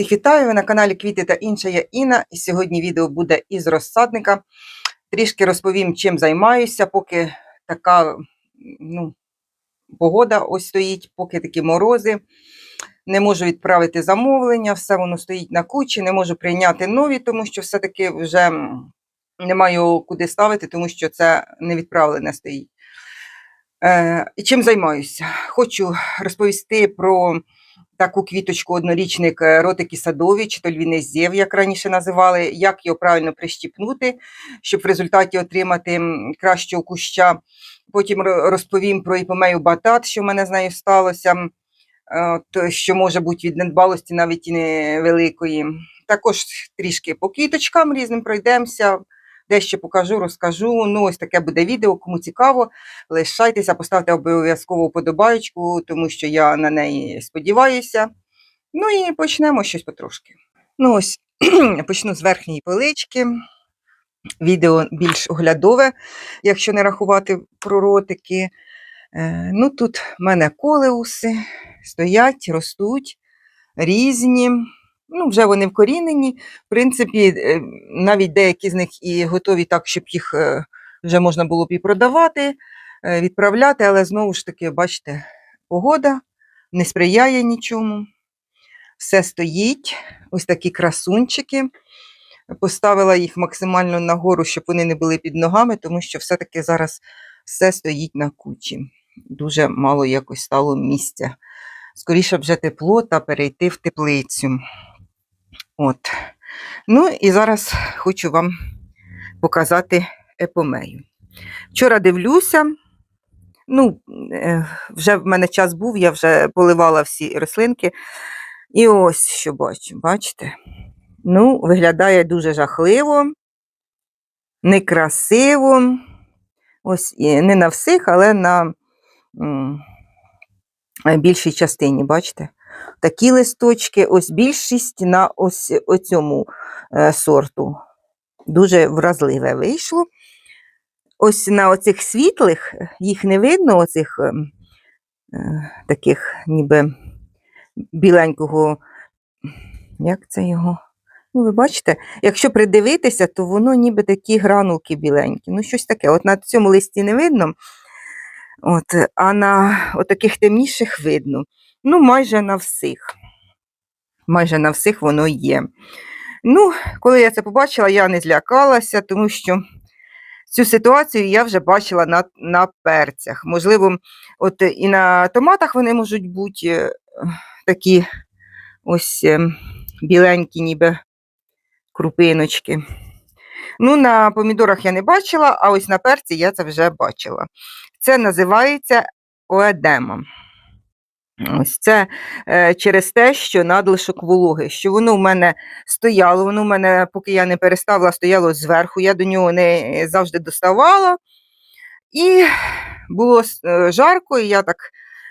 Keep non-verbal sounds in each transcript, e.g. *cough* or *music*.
Всіх вітаю! Ви на каналі Квіти та інше. Я Інна. І сьогодні відео буде із розсадника. Трішки розповім, чим займаюся, поки така ну, погода ось стоїть, поки такі морози. Не можу відправити замовлення, все воно стоїть на кучі, не можу прийняти нові, тому що все-таки вже не маю куди ставити, тому що це не відправлене стоїть. Е, чим займаюся? Хочу розповісти про таку квіточку однорічник е, ротики садові, чи то львінезєв, як раніше називали, як його правильно прищіпнути, щоб в результаті отримати кращого куща. Потім розповім про іпомею батат, що в мене з нею сталося, е, от, що може бути від недбалості навіть і невеликої. Також трішки по квіточкам різним пройдемося, дещо покажу, розкажу. Ну, ось таке буде відео, кому цікаво. Лишайтеся, поставте обов'язково вподобаєчку, тому що я на неї сподіваюся. Ну і почнемо щось потрошки. Ну ось *clears throat* почну з верхньої полички. Відео більш оглядове, якщо не рахувати про ротики. Е, Ну, тут в мене колеуси стоять, ростуть, різні. Ну, вже вони вкорінені. В принципі, е, навіть деякі з них і готові так, щоб їх е, вже можна було б і продавати, е, відправляти, але знову ж таки, бачите, погода не сприяє нічому. Все стоїть, ось такі красунчики. Поставила їх максимально нагору, щоб вони не були під ногами, тому що все-таки зараз все стоїть на кучі. Дуже мало якось стало місця. Скоріше вже тепло та перейти в теплицю. От. Ну і зараз хочу вам показати епомею. Вчора дивлюся, ну, е, вже в мене час був, я вже поливала всі рослинки. І ось що бачу, бачите? Ну, виглядає дуже жахливо, некрасиво. Ось не на всіх, але на е, більшій частині, бачите? Такі листочки, ось більшість на ось оцьому е, сорту. Дуже вразливе вийшло. Ось на оцих світлих їх не видно, оцих ем, е, таких ніби біленького, як це його? Ну, ви бачите, якщо придивитися, то воно ніби такі гранулки біленькі. Ну, щось таке. От на цьому листі не видно, от, а на таких темніших видно. Ну, майже на всіх. Майже на всіх воно є. Ну, коли я це побачила, я не злякалася, тому що цю ситуацію я вже бачила на, на перцях. Можливо, от і на томатах вони можуть бути е, такі ось е, біленькі, ніби крупиночки. Ну, на помідорах я не бачила, а ось на перці я це вже бачила. Це називається оедема. Ось це е, через те, що надлишок вологи, що воно в мене стояло, воно в мене, поки я не переставила, стояло зверху, я до нього не завжди доставала. І було е, жарко, і я так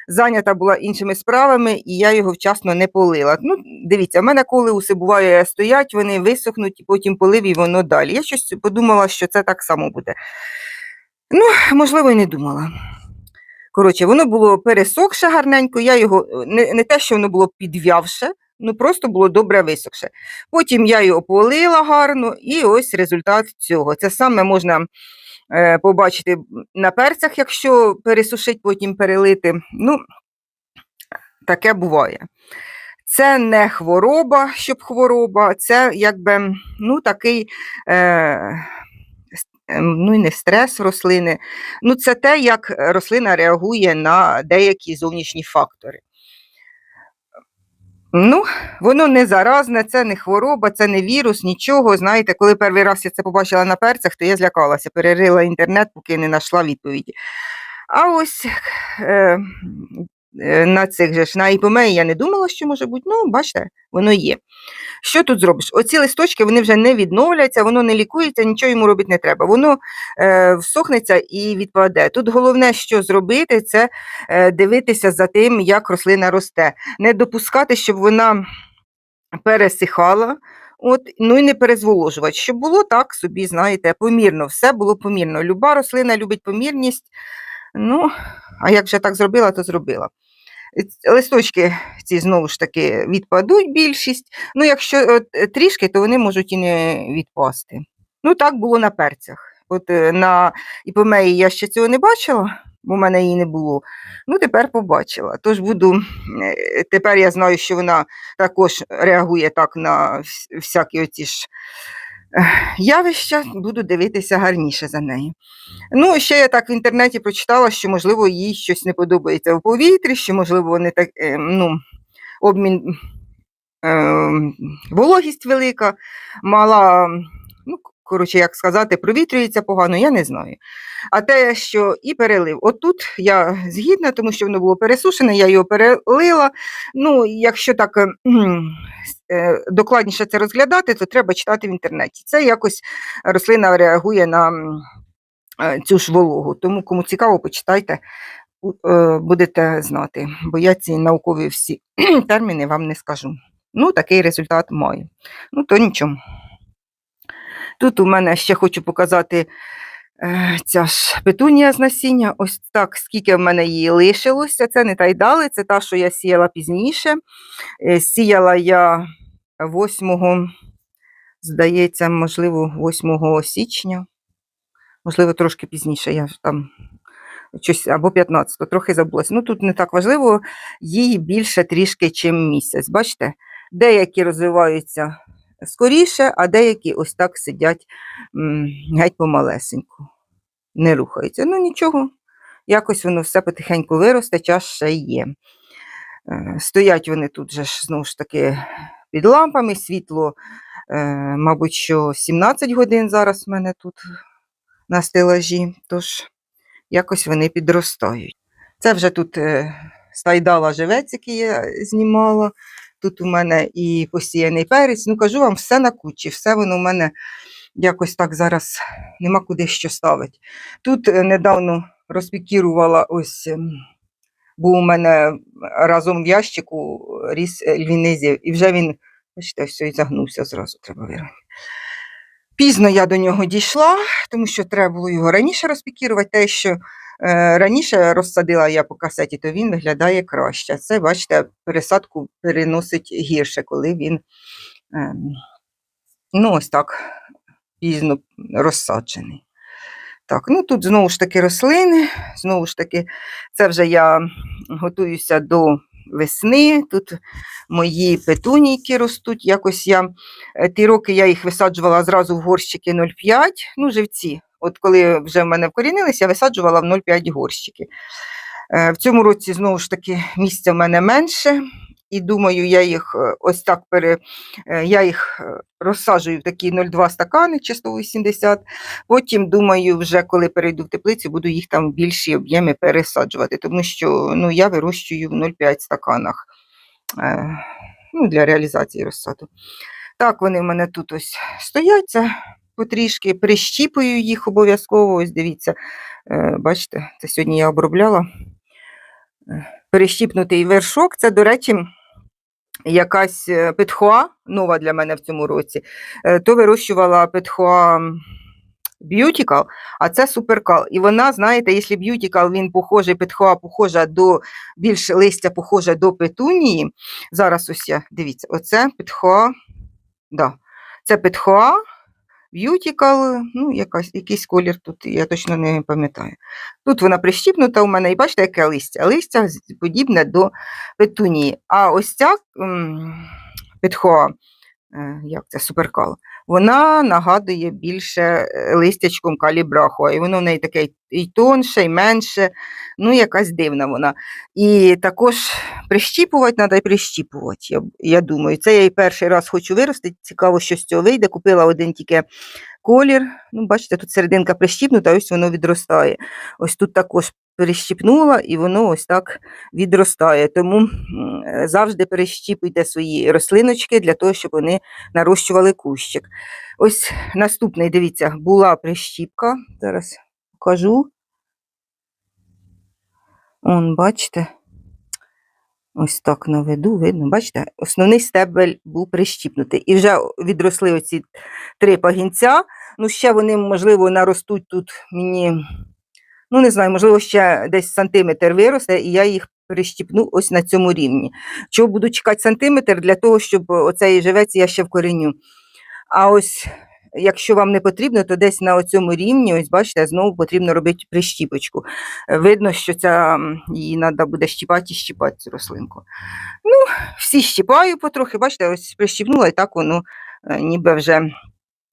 зайнята була іншими справами, і я його вчасно не полила. Ну, дивіться, в мене колеуси буває стоять, вони висохнуть, і потім полив, і воно далі. Я щось подумала, що це так само буде. Ну, можливо, і не думала. Коротше, воно було пересохше гарненько, я його е, не, не те, що воно було підв'явше, ну просто було добре висохше. Потім я його полила гарно, і ось результат цього. Це саме можна е, побачити на перцях, якщо пересушить, потім перелити. Ну, таке буває. Це не хвороба, щоб хвороба, це якби ну, такий. Е, Ну, і не стрес рослини. Ну, це те, як рослина реагує на деякі зовнішні фактори. Ну, воно не заразне, це не хвороба, це не вірус, нічого. Знаєте, коли перший раз я це побачила на перцях, то я злякалася, перерила інтернет, поки не знайшла відповіді. А ось е, е, на цих же ж на іпомеї я не думала, що може бути. Ну, бачите, воно є. Що тут зробиш? Оці листочки вони вже не відновляться, воно не лікується, нічого йому робити не треба. Воно е, всохнеться і відпаде. Тут головне, що зробити, це е, дивитися за тим, як рослина росте. Не допускати, щоб вона пересихала. От, ну і не перезволожувати, щоб було так собі, знаєте, помірно, все було помірно. Люба рослина любить помірність. Ну, а як вже так зробила, то зробила. Листочки ці знову ж таки відпадуть більшість. Ну, якщо е, трішки, то вони можуть і не відпасти. Ну, так було на перцях. От е, на іпомеї я ще цього не бачила, бо в мене її не було. Ну, тепер побачила. Тож буду, е, тепер я знаю, що вона також реагує так на всякі оці ж явища, буду дивитися гарніше за неї. Ну, ще я так в інтернеті прочитала, що, можливо, їй щось не подобається в повітрі, що, можливо, вони так, е, ну, обмін, е, вологість велика, мала, ну, коротше, як сказати, провітрюється погано, я не знаю. А те, що і перелив. Отут я згідна, тому що воно було пересушене, я його перелила. Ну, якщо так е, кхм, е, докладніше це розглядати, то треба читати в інтернеті. Це якось рослина реагує на е, цю ж вологу. Тому, кому цікаво, почитайте, е, будете знати, бо я ці наукові всі *clears throat* терміни вам не скажу. Ну, такий результат маю. Ну, то нічого. Тут у мене ще хочу показати е, ця ж петунія з насіння. Ось так, скільки в мене її лишилося. Це не тайдали, це та, що я сіяла пізніше. Е, Сіяла я 8, здається, можливо, 8 січня. Можливо, трошки пізніше. Я там щось або 15, трохи забулася. Ну тут не так важливо, їй більше трішки, чим місяць. Бачите, деякі розвиваються скоріше, а деякі ось так сидять геть помалесеньку, не рухаються. Ну нічого, якось воно все потихеньку виросте, час ще є. Е, Стоять вони тут же знову ж таки під лампами, світло, е, мабуть, що 17 годин зараз в мене тут на стелажі, тож якось вони підростають. Це вже тут е, стайдала живець, який я знімала. Тут у мене і посіяний перець. Ну, кажу вам, все на кучі, все воно у мене якось так зараз нема куди що ставити. Тут е, недавно розпікірувала ось. ем, Був у мене разом в ящику ріс е, львінизів, і вже він, бачите, все і загнувся зразу, треба вирвати. Пізно я до нього дійшла, тому що треба було його раніше розпікірувати. Те, що раніше розсадила я по касеті, то він виглядає краще. Це, бачите, пересадку переносить гірше, коли він е, ну, ось так пізно розсаджений. Так, ну тут знову ж таки рослини, знову ж таки, це вже я готуюся до весни. Тут мої петунійки ростуть. Якось я е, ті роки я їх висаджувала зразу в горщики 0,5, ну, живці. От коли вже в мене вкорінилися, я висаджувала в 0,5 горщики. Е, В цьому році знову ж таки місця в мене менше. І думаю, я їх е, ось так пере, е, я їх розсаджую в такі 0,2 стакани чи 180. Потім, думаю, вже коли перейду в теплицю, буду їх там більші об'єми пересаджувати, тому що ну, я вирощую в 0,5 стаканах ну, для реалізації розсаду. Так, вони в мене тут ось стоять, потрішки, прищіпую їх обов'язково. Ось дивіться, е, бачите, це сьогодні я обробляла. Е, Перещіпнутий вершок, це, до речі, якась е, петхоа, нова для мене в цьому році. То вирощувала петхоа Beautical, а це суперкал. І вона, знаєте, якщо Beautical, він похожий, петхоа похожа до більш листя похоже до петунії. Зараз ось я, дивіться, оце петхоа, да, це петхоа, Beautical, ну, якась, якийсь колір тут, я точно не пам'ятаю. Тут вона прищіпнута у мене, і бачите, яке листя. Листя подібне до петунії. А ось ця петхоа, е, як це, суперкал, вона нагадує більше е, листячком калібраху, і воно в неї таке і тонше, і менше, ну, якась дивна вона. І також прищіпувати треба і прищіпувати, я, я думаю. Це я і перший раз хочу виростити. Цікаво, що з цього вийде. Купила один тільки колір. Ну, бачите, тут серединка прищіпнута, ось воно відростає. Ось тут також перещіпнула, і воно ось так відростає. Тому завжди перещіпуйте свої рослиночки для того, щоб вони нарощували кущик. Ось наступний, дивіться, була прищіпка. Зараз покажу. Он, бачите. Ось так наведу, видно, бачите, основний стебель був прищіпнутий. І вже відросли оці три пагінця. Ну, ще вони, можливо, наростуть тут мені, ну не знаю, можливо, ще десь сантиметр виросте, і я їх перещіпну ось на цьому рівні. Чого буду чекати сантиметр для того, щоб оцей живець я ще вкореню. А ось якщо вам не потрібно, то десь на цьому рівні, ось бачите, знову потрібно робити прищіпочку. Видно, що ця, її треба буде щіпати і щіпати цю рослинку. Ну, всі щіпаю потрохи, бачите, ось прищіпнула і так воно е, ніби вже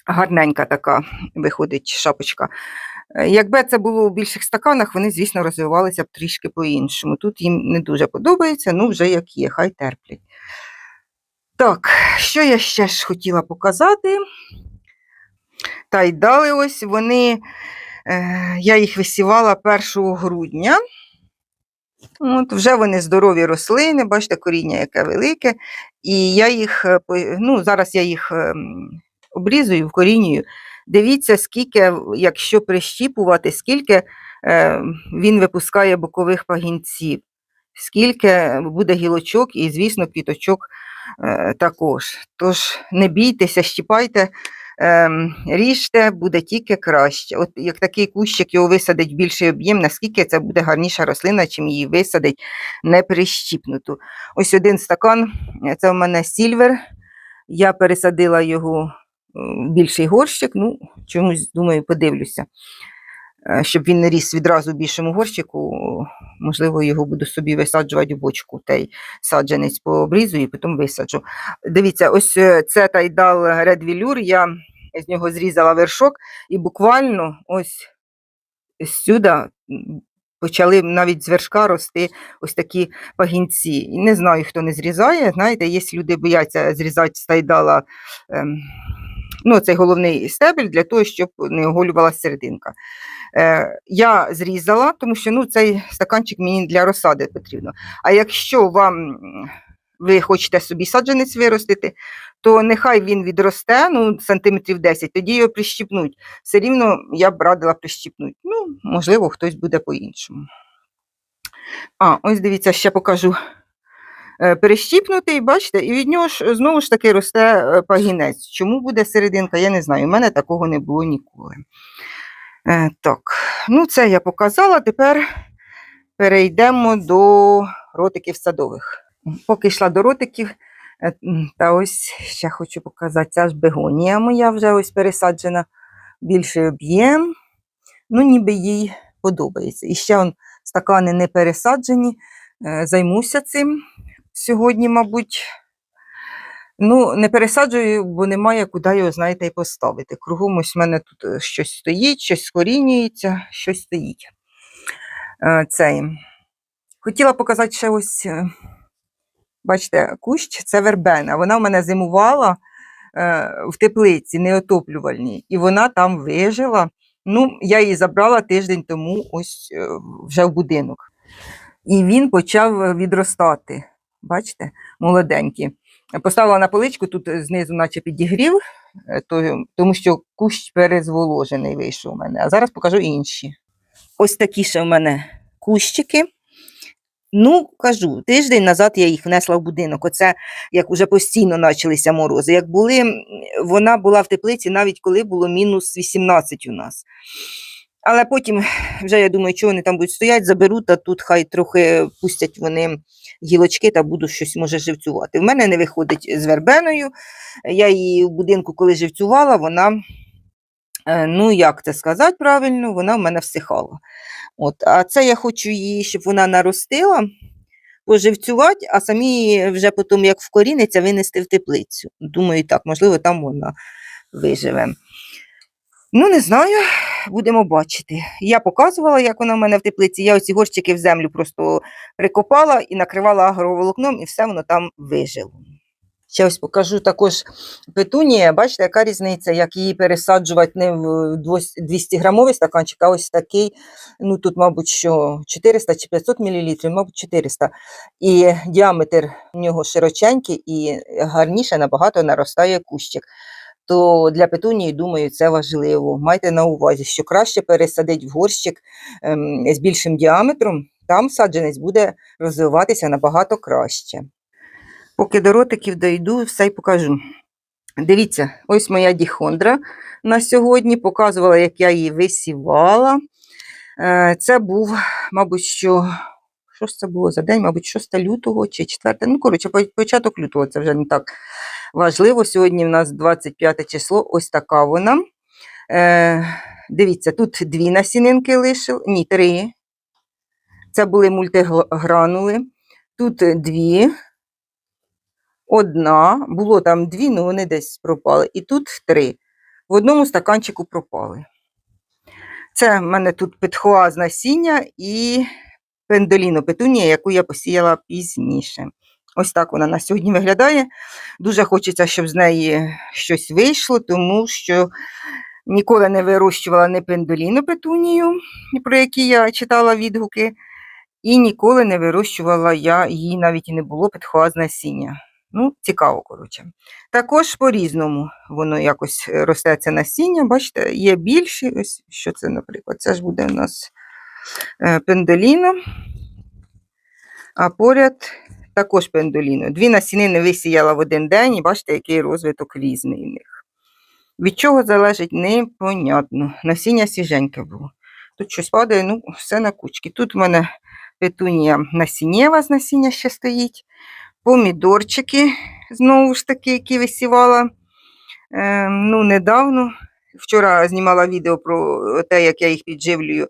гарненька така виходить шапочка. Е, Якби це було у більших стаканах, вони, звісно, розвивалися б трішки по-іншому. Тут їм не дуже подобається, ну вже як є, хай терплять. Так, що я ще ж хотіла показати? Та й дали ось вони, е, я їх висівала 1 грудня. От, вже вони здорові рослини, бачите, коріння яке велике. І я їх, е, ну, зараз я їх ем, обрізую, вкорінюю. Дивіться, скільки, якщо прищіпувати, скільки е, він випускає бокових пагінців, скільки буде гілочок і, звісно, квіточок е, також. Тож не бійтеся, щіпайте, ем, ріжте, буде тільки краще. От як такий кущик його висадить більший об'єм, наскільки це буде гарніша рослина, чим її висадить не прищіпнуту. Ось один стакан, це в мене сільвер. Я пересадила його в більший горщик. Ну, чомусь думаю, подивлюся. Е, Щоб він не ріс відразу більшому горщику, можливо, його буду собі висаджувати в бочку, той саджанець пообрізую і потім висаджу. Дивіться, ось е, це тайдал Velour, я з нього зрізала вершок, і буквально ось сюди почали навіть з вершка рости ось такі пагінці. І не знаю, хто не зрізає. Знаєте, є люди бояться зрізати з тайдала ем, ну, цей головний стебель для того, щоб не оголювалася серединка. Е, я зрізала, тому що ну, цей стаканчик мені для розсади потрібно. А якщо вам ви хочете собі саджанець виростити, то нехай він відросте ну, сантиметрів 10, тоді його прищіпнуть. Все рівно я б радила прищіпнути. Ну, можливо, хтось буде по-іншому. А, ось дивіться, ще покажу. Е, Перещіпнутий, бачите, і від нього ж знову ж таки росте е, пагінець. Чому буде серединка, я не знаю. У мене такого не було ніколи. Е, Так, ну це я показала. Тепер перейдемо до ротиків садових. Поки йшла до ротиків, е, та ось ще хочу показати, ця ж бегонія моя вже ось пересаджена більший об'єм. Ну, ніби їй подобається. І ще он, стакани не пересаджені. Е, Займуся цим сьогодні, мабуть. Ну, не пересаджую, бо немає куди його, знаєте, і поставити. Кругом ось в мене тут е, щось стоїть, щось скорінюється, щось стоїть. Е, Цей. Хотіла показати ще ось, е, бачите, кущ це вербена. Вона в мене зимувала в теплиці неотоплювальній, і вона там вижила. Ну, я її забрала тиждень тому ось вже в будинок. І він почав відростати. Бачите, молоденький. Поставила на поличку, тут знизу, наче підігрів, е, то, тому що кущ перезволожений вийшов у мене. А зараз покажу інші. Ось такі ще в мене кущики. Ну, кажу, тиждень назад я їх внесла в будинок. Оце як уже постійно почалися морози. Як були, вона була в теплиці навіть коли було мінус 18 у нас. Але потім, вже я думаю, що вони там будуть стояти, заберуть, а тут хай трохи пустять вони гілочки та буду щось може живцювати. В мене не виходить з вербеною. Я її в будинку, коли живцювала, вона, е, ну як це сказати правильно, вона в мене всихала. От, а це я хочу її, щоб вона наростила, поживцювати, а самі вже потім, як вкоріниться, винести в теплицю. Думаю, так, можливо, там вона виживе. Ну, не знаю, будемо бачити. Я показувала, як вона в мене в теплиці. Я оці горщики в землю просто прикопала і накривала агроволокном, і все воно там вижило. Ще ось покажу також петунія. Бачите, яка різниця, як її пересаджувати не в 200 грамовий стаканчик, а ось такий, ну тут, мабуть, що 400 чи 500 мл, мабуть, 400. І діаметр в нього широченький і гарніше набагато наростає кущик. То для петунії, думаю, це важливо. Майте на увазі, що краще пересадити в горщик ем, з більшим діаметром, там саджанець буде розвиватися набагато краще. Поки до ротиків дойду, все й покажу. Дивіться, ось моя діхондра на сьогодні. Показувала, як я її висівала. Е, Це був, мабуть, що що ж це було за день, мабуть, 6 лютого чи 4. Ну, коротше, початок лютого це вже не так важливо. Сьогодні в нас 25 число, ось така вона. Е, дивіться, тут дві насінинки лишили, ні, три. Це були мультигранули. Тут е, дві, одна, було там дві, але вони десь пропали. І тут три. В одному стаканчику пропали. Це в мене тут петхоа з насіння і пендоліно петунія, яку я посіяла пізніше. Ось так вона на сьогодні виглядає. Дуже хочеться, щоб з неї щось вийшло, тому що ніколи не вирощувала не пендоліно петунію, про які я читала відгуки, і ніколи не вирощувала я її, навіть і не було з насіння. Ну, цікаво, коротше. Також по-різному воно якось росте це насіння. Бачите, є більші. Ось що це, наприклад. Це ж буде у нас пендоліно, а поряд також пендоліно. Дві насінини висіяла в один день, і бачите, який розвиток різний в них. Від чого залежить, непонятно. Насіння свіженьке було. Тут щось падає, ну, все на кучки. Тут в мене петунія насіннєва з насіння ще стоїть. Помідорчики, знову ж таки, які висівала е, ну, недавно. Вчора знімала відео про те, як я їх підживлюю.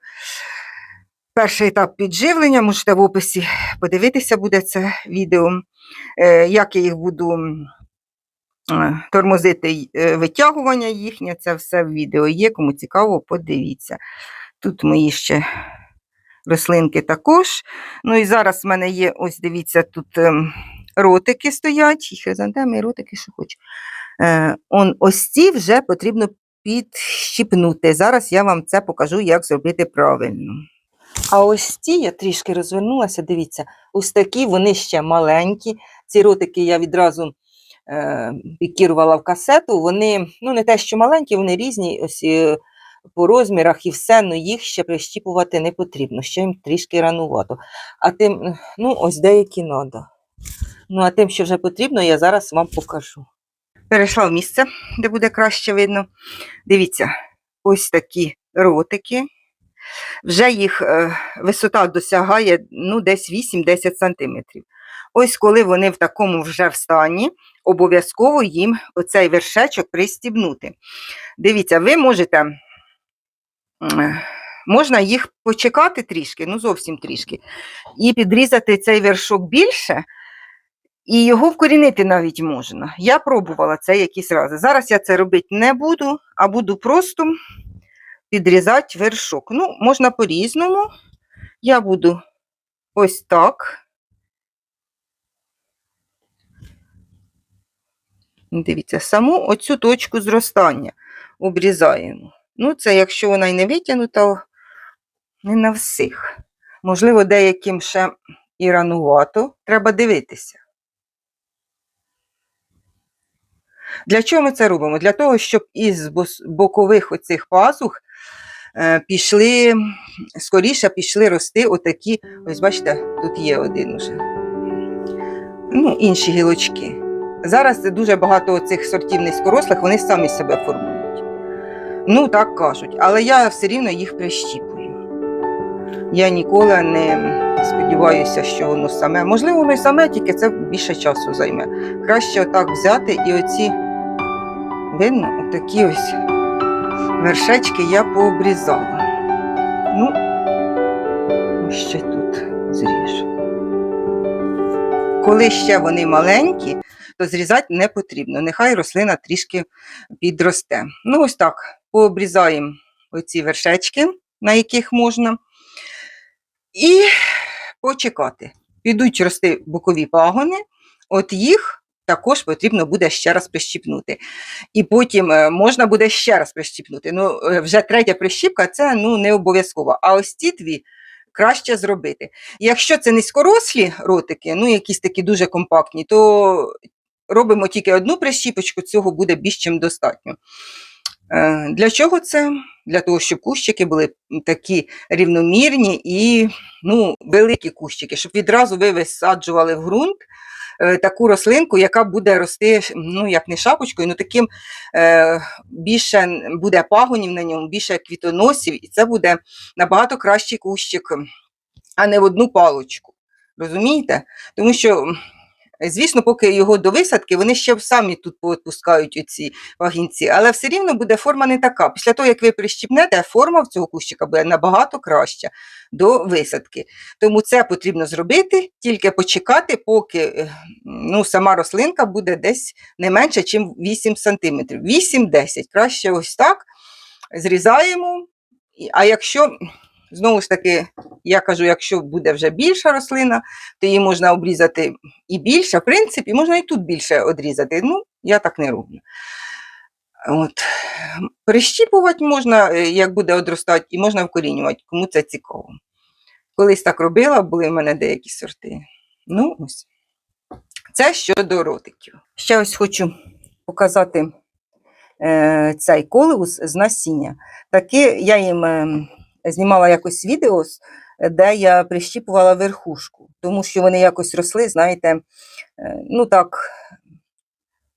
Перший етап підживлення, можете в описі подивитися буде це відео, е, як я їх буду е, тормозити е, витягування їхнє, це все в відео є. Кому цікаво, подивіться. Тут мої ще рослинки також. Ну і зараз в мене є, ось дивіться, тут ротики стоять, хризантеми, ротики, що хочу. Он, ось ці вже потрібно підщипнути. Зараз я вам це покажу, як зробити правильно. А ось ці я трішки розвернулася, дивіться, ось такі вони ще маленькі. Ці ротики я відразу е, пікірувала в касету. Вони ну, не те, що маленькі, вони різні ось, е, по розмірах і все, але їх ще прищіпувати не потрібно, ще їм трішки ранувато. А тим, ну, ось деякі треба. Ну, а тим, що вже потрібно, я зараз вам покажу. Перейшла в місце, де буде краще видно. Дивіться, ось такі ротики. Вже їх е, висота досягає ну, десь 8-10 сантиметрів. Ось коли вони в такому вже стані, обов'язково їм оцей вершечок пристібнути. Дивіться, ви можете, можна їх почекати трішки, ну зовсім трішки, і підрізати цей вершок більше, і його вкорінити навіть можна. Я пробувала це якісь рази. Зараз я це робити не буду, а буду просто підрізати вершок. Ну, можна по-різному. Я буду ось так. Дивіться, саму оцю точку зростання обрізаємо. Ну, це якщо вона й не витягнута, не на всіх. Можливо, деяким ще і ранувато. Треба дивитися. Для чого ми це робимо? Для того, щоб із бокових оцих пазух пішли, скоріше пішли рости отакі, ось бачите, тут є один уже. Ну, інші гілочки. Зараз дуже багато цих сортів низькорослих, вони самі себе формують. Ну, так кажуть, але я все рівно їх прищіпую. Я ніколи не сподіваюся, що воно саме. Можливо, воно й саме, тільки це більше часу займе. Краще отак взяти і оці, видно, отакі ось вершечки я пообрізала. Ну, ось ще тут зріжу. Коли ще вони маленькі, то зрізати не потрібно. Нехай рослина трішки підросте. Ну, ось так, пообрізаємо оці вершечки, на яких можна. І почекати. Підуть рости бокові пагони, от їх також потрібно буде ще раз прищіпнути. І потім е, можна буде ще раз прищіпнути. Ну, е, вже третя прищіпка це ну, не обов'язково. А ось ці дві краще зробити. Якщо це низькорослі ротики, ну якісь такі дуже компактні, то робимо тільки одну прищіпочку, цього буде більш чим достатньо. Е, Для чого це? Для того, щоб кущики були такі рівномірні і ну, великі кущики, щоб відразу ви висаджували в ґрунт таку рослинку, яка буде рости, ну, як не шапочкою, ну таким е, більше буде пагонів на ньому, більше квітоносів, і це буде набагато кращий кущик, а не в одну палочку. Розумієте? Тому що, звісно, поки його до висадки, вони ще самі тут поотпускають оці вагінці, але все рівно буде форма не така. Після того, як ви прищіпнете, форма в цього кущика буде набагато краща до висадки. Тому це потрібно зробити, тільки почекати, поки е, ну, сама рослинка буде десь не менше, ніж 8 см. 8-10. Краще ось так зрізаємо. А якщо, знову ж таки, я кажу, якщо буде вже більша рослина, то її можна обрізати і більше. В принципі, можна і тут більше одрізати. Ну, я так не роблю. От. Прищіпувати можна, е, як буде одростати, і можна вкорінювати, кому це цікаво. Колись так робила, були в мене деякі сорти. Ну, ось. Це щодо ротиків. Ще ось хочу показати е, цей колеус з насіння. Таки я їм е, знімала якось відео, де я прищіпувала верхушку, тому що вони якось росли, знаєте, е, ну так,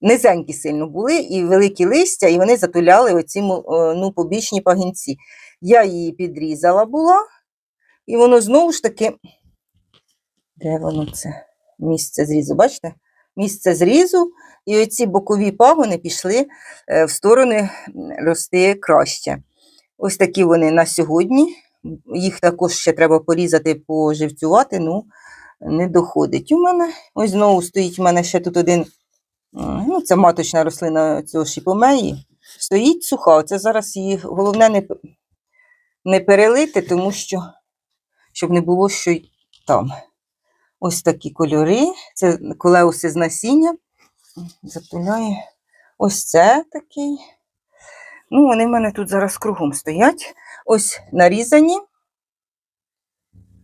низенькі сильно були, і великі листя, і вони затуляли оці е, ну, побічні пагінці. Я її підрізала була, і воно знову ж таки. Де воно це? Місце зрізу, бачите? Місце зрізу, і оці бокові пагони пішли е, в сторони рости краще. Ось такі вони на сьогодні. Їх також ще треба порізати, поживцювати, ну не доходить у мене. Ось знову стоїть у мене ще тут один, ну це маточна рослина цього шіпомеї. Стоїть суха. Це зараз її головне не, не перелити, тому що щоб не було що й там. Ось такі кольори. Це колеуси з насіння. Затуляє. Ось це такий. Ну, вони в мене тут зараз кругом стоять. Ось нарізані.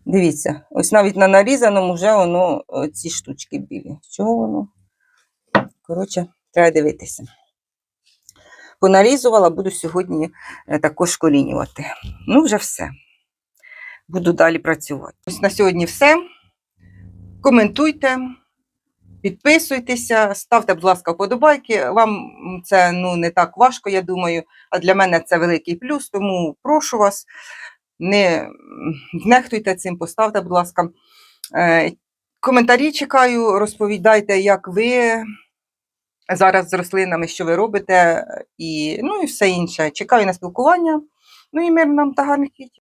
Дивіться, ось навіть на нарізаному вже воно ці штучки білі. Що воно? Коротше, треба дивитися. Понарізувала, буду сьогодні е, також корінювати. Ну, вже все. Буду далі працювати. Ось на сьогодні все. Коментуйте, підписуйтеся, ставте, будь ласка, вподобайки. Вам це ну, не так важко, я думаю, а для мене це великий плюс, тому прошу вас, не нехтуйте цим, поставте, будь ласка. Е, Коментарі чекаю, розповідайте, як ви зараз з рослинами, що ви робите, і, ну, і все інше. Чекаю на спілкування. Ну і мир нам та гарних квітів.